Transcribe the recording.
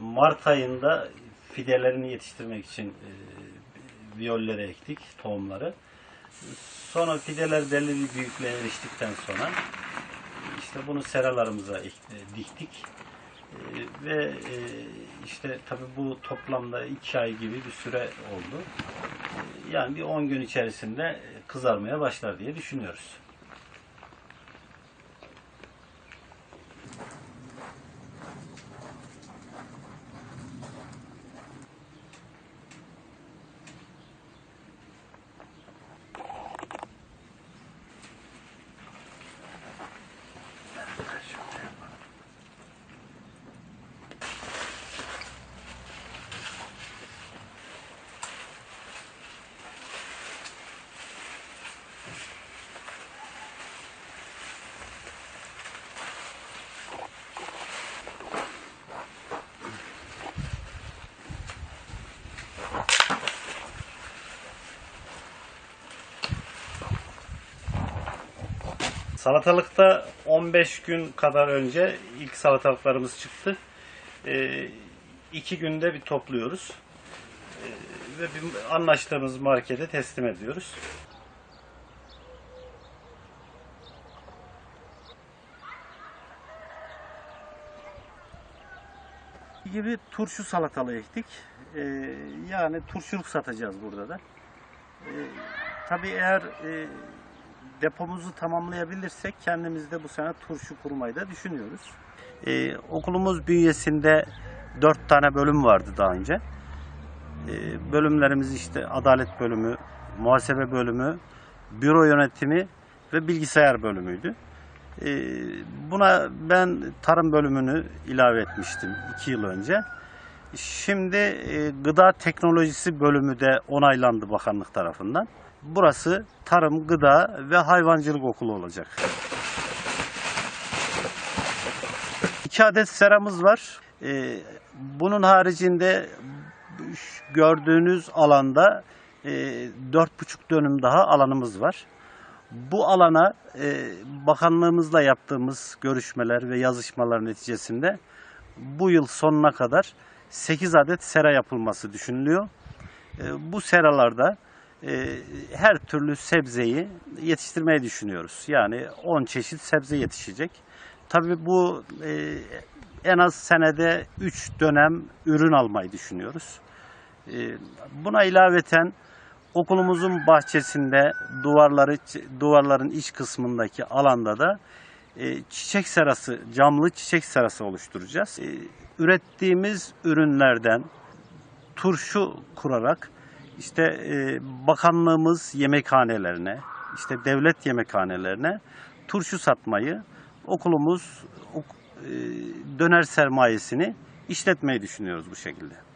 Mart ayında fidelerini yetiştirmek için e, viyollere ektik tohumları. Sonra fideler belli bir büyüklüğe eriştikten sonra işte bunu seralarımıza e, diktik. E, ve e, işte tabi bu toplamda iki ay gibi bir süre oldu. E, yani bir 10 gün içerisinde kızarmaya başlar diye düşünüyoruz. Salatalıkta 15 gün kadar önce ilk salatalıklarımız çıktı. Ee, iki günde bir topluyoruz. Ee, ve bir anlaştığımız markete teslim ediyoruz. gibi turşu salatalığı ektik. Ee, yani turşuluk satacağız burada da. Ee, tabii eğer e, depomuzu tamamlayabilirsek kendimiz de bu sene turşu kurmayı da düşünüyoruz. Ee, okulumuz bünyesinde dört tane bölüm vardı daha önce. Ee, bölümlerimiz işte adalet bölümü, muhasebe bölümü, büro yönetimi ve bilgisayar bölümüydü. Ee, buna ben tarım bölümünü ilave etmiştim iki yıl önce. Şimdi e, gıda teknolojisi bölümü de onaylandı bakanlık tarafından. Burası tarım, gıda ve hayvancılık okulu olacak. İki adet seramız var. Ee, bunun haricinde gördüğünüz alanda e, dört buçuk dönüm daha alanımız var. Bu alana e, bakanlığımızla yaptığımız görüşmeler ve yazışmalar neticesinde bu yıl sonuna kadar 8 adet sera yapılması düşünülüyor. E, bu seralarda her türlü sebzeyi yetiştirmeyi düşünüyoruz. Yani 10 çeşit sebze yetişecek. Tabii bu e, en az senede 3 dönem ürün almayı düşünüyoruz. E, buna ilaveten okulumuzun bahçesinde duvarları duvarların iç kısmındaki alanda da e, çiçek serası, camlı çiçek serası oluşturacağız. E, ürettiğimiz ürünlerden turşu kurarak işte e, bakanlığımız yemekhanelerine, işte devlet yemekhanelerine turşu satmayı okulumuz ok- e, döner sermayesini işletmeyi düşünüyoruz bu şekilde.